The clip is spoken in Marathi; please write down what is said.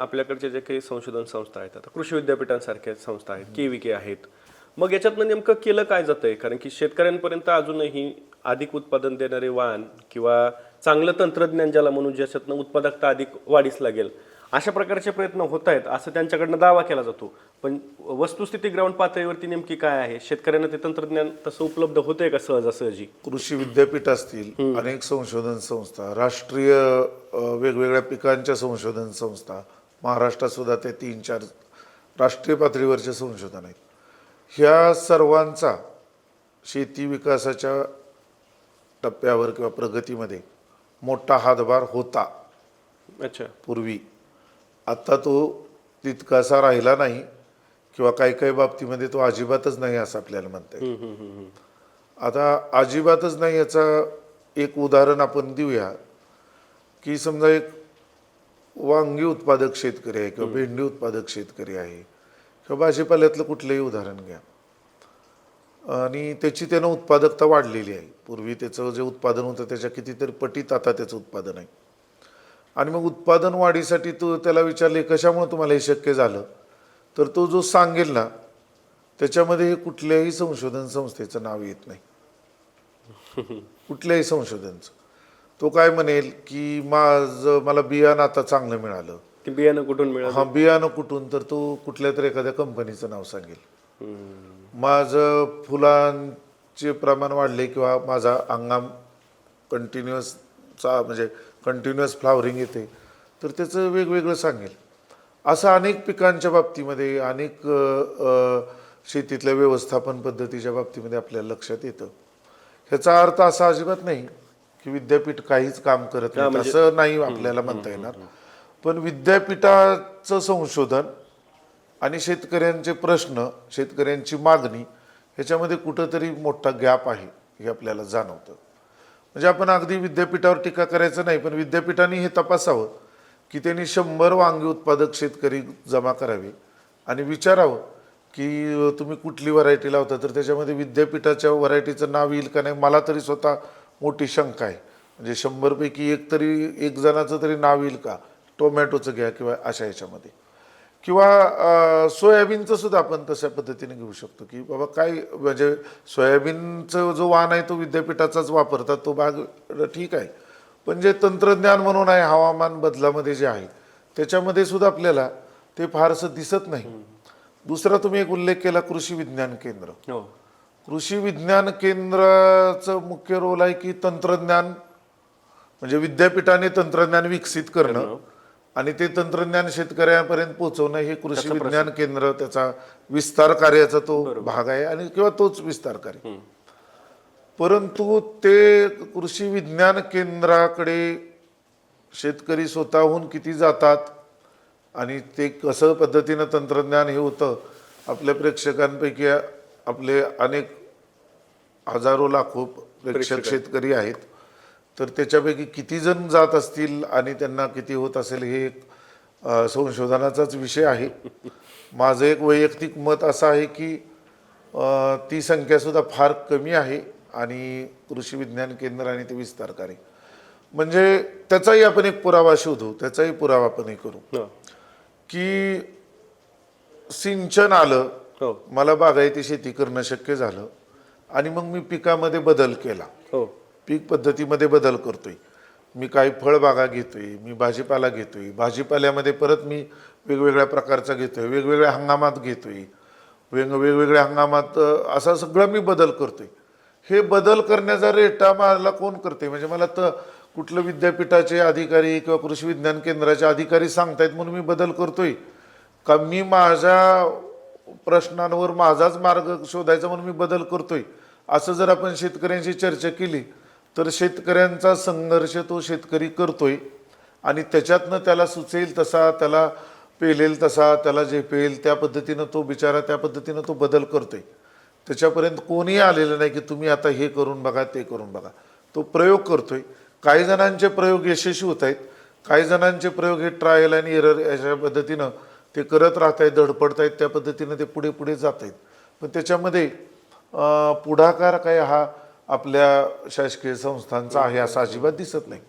आपल्याकडचे जे काही संशोधन संस्था आहेत आता कृषी विद्यापीठांसारख्या संस्था आहेत के व्ही के आहेत. मग याच्यातनं नेमकं केलं काय जातंय? कारण की शेतकऱ्यांपर्यंत अजूनही अधिक उत्पादन देणारे वाहन किंवा चांगलं तंत्रज्ञान ज्याला म्हणून ज्याच्यातनं उत्पादकता अधिक वाढीस लागेल अशा प्रकारचे प्रयत्न होत आहेत असं त्यांच्याकडनं दावा केला जातो. पण वस्तुस्थिती ग्राउंड पातळीवरती नेमकी काय आहे? शेतकऱ्यांना ते तंत्रज्ञान तसं उपलब्ध होतंय का सहजासहजी? कृषी विद्यापीठ असतील अनेक संशोधन संस्था राष्ट्रीय वेगवेगळ्या पिकांच्या संशोधन संस्था महाराष्ट्रात सुद्धा ते तीन चार राष्ट्रीय पातळीवरचे संशोधन आहेत. ह्या सर्वांचा शेती विकासाच्या टप्प्यावर किंवा प्रगतीमध्ये मोठा हातभार होता. अच्छा. पूर्वी. आता तो तितकासा राहिला नाही किंवा काही काही बाबतीमध्ये तो अजिबातच नाही असं आपल्याला म्हणता येईल. आता अजिबातच नाही याचा एक उदाहरण आपण देऊया. की समजा एक वांगी उत्पादक शेतकरी आहे किंवा भेंडी उत्पादक शेतकरी आहे किंवा भाजीपाल्यातलं कुठलंही उदाहरण घ्या. आणि त्याची त्यानं उत्पादकता वाढलेली आहे. पूर्वी त्याचं जे उत्पादन होतं त्याच्या कितीतरी पटीत आता त्याचं उत्पादन आहे. आणि मग उत्पादन वाढीसाठी तो त्याला विचारले कशामुळे तुम्हाला हे शक्य झालं? तर तो जो सांगेल ना त्याच्यामध्ये हे कुठल्याही संशोधन संस्थेचं नाव येत नाही. कुठल्याही संशोधनचं. तो काय म्हणेल की माझं मला बियाणं आता चांगलं मिळालं. ते बियाणं कुठून मिळालं? हा बियाणं कुठून? तर तो कुठल्या तरी एखाद्या कंपनीचं नाव सांगेल. हम्म. माझं फुलांचे प्रमाण वाढले किंवा माझा हंगाम कंटिन्युअसचा म्हणजे कंटिन्युअस फ्लावरिंग येते तर त्याचं वेगवेगळं सांगेल. असं अनेक पिकांच्या बाबतीमध्ये अनेक अ, अ, शेतीतल्या व्यवस्थापन पद्धतीच्या बाबतीमध्ये आपल्याला लक्षात येतं. ह्याचा अर्थ असा अजिबात नाही की विद्यापीठ काहीच काम करत नाही असं नाही आपल्याला म्हणता येणार. पण विद्यापीठाचं संशोधन आणि शेतकऱ्यांचे प्रश्न शेतकऱ्यांची मागणी ह्याच्यामध्ये कुठंतरी मोठा गॅप आहे हे आपल्याला जाणवतं. म्हणजे आपण अगदी विद्यापीठावर टीका करायचं नाही पण विद्यापीठाने हे तपासावं की त्यांनी शंभर वांगी उत्पादक शेतकरी जमा करावे आणि विचारावं की तुम्ही कुठली व्हरायटी लावता तर त्याच्यामध्ये विद्यापीठाच्या व्हरायटीचं नाव येईल का नाही मला तरी स्वतः मोठी शंका आहे. म्हणजे शंभरपैकी एक तरी एक जणाचं तरी नाव येईल का? टोमॅटोचं घ्या किंवा अशा ह्याच्यामध्ये किंवा सोयाबीनचं सुद्धा आपण तशा पद्धतीने घेऊ शकतो की बाबा काय म्हणजे सोयाबीनचं जो वाण आहे तो विद्यापीठाचाच वापरतात तो भाग ठीक आहे. पण जे तंत्रज्ञान म्हणून आहे हवामान बदलामध्ये जे आहे त्याच्यामध्ये सुद्धा आपल्याला ते फारसं दिसत नाही. दुसरा तुम्ही एक उल्लेख केला कृषी विज्ञान केंद्र. हो. कृषी विज्ञान केंद्राचं मुख्य रोल आहे की तंत्रज्ञान म्हणजे विद्यापीठाने तंत्रज्ञान विकसित करणं आणि ते तंत्रज्ञान शेतकऱ्यांपर्यंत पोहोचवणं हे कृषी विज्ञान केंद्र त्याचा विस्तार कार्याचा तो भाग आहे आणि किंवा तोच विस्तार कार्य. परंतु ते कृषी विज्ञान केंद्राकडे शेतकरी स्वतःहून किती जातात आणि ते कसं पद्धतीनं तंत्रज्ञान हे होतं आपल्या प्रेक्षकांपैकी आपले अनेक हजारो लाखो प्रेक्षक शेतकरी आहेत. तर त्याच्यापैकी किती जण जात असतील आणि त्यांना किती होत असेल हे एक संशोधनाचाच विषय आहे. माझं एक वैयक्तिक मत असं आहे की ती संख्यासुद्धा फार कमी आहे आणि कृषी विज्ञान केंद्र आणि ते विस्तार कार्य. म्हणजे त्याचाही आपण एक पुरावा शोधू त्याचाही पुरावा आपण हे करू. की सिंचन आलं हो. मला बागायती शेती करणं शक्य झालं. आणि मग मी पिकामध्ये बदल केला. हो. पीक पद्धतीमध्ये बदल करतोय. मी काही फळबागा घेतोय मी भाजीपाला घेतोय. भाजीपाल्यामध्ये परत मी वेगवेगळ्या प्रकारचा घेतोय वेगवेगळ्या हंगामात घेतोय. वेग वेगवेगळ्या हंगामात असा सगळं मी बदल करतोय. हे बदल करण्याचा रेटा मला कोण करते म्हणजे मला तर कुठलं विद्यापीठाचे अधिकारी किंवा कृषी विज्ञान केंद्राचे अधिकारी सांगतायत म्हणून मी बदल करतोय. का मी माझ्या प्रश्नांवर माझाच मार्ग शोधायचा म्हणून मी बदल करतोय. असं जर आपण शेतकऱ्यांशी चर्चा केली तर शेतकऱ्यांचा संघर्ष तो शेतकरी करतोय. आणि त्याच्यातनं त्याला सुचेल तसा त्याला पेलेल तसा त्याला झेपेल त्या पद्धतीनं तो बिचारा त्या पद्धतीनं तो बदल करतोय. त्याच्यापर्यंत कोणीही आलेलं नाही की तुम्ही आता हे करून बघा ते करून बघा. तो प्रयोग करतोय. काही जणांचे प्रयोग यशस्वी होत आहेत. काही जणांचे प्रयोग हे ट्रायल आणि एरर अशा पद्धतीनं ते करत राहत आहेत धडपडत आहेत त्या पद्धतीनं ते पुढे पुढे जात आहेत पण त्याच्यामध्ये पुढाकार काय हा आपल्या शासकीय संस्थांचा आहे असं अजिबात दिसत नाही.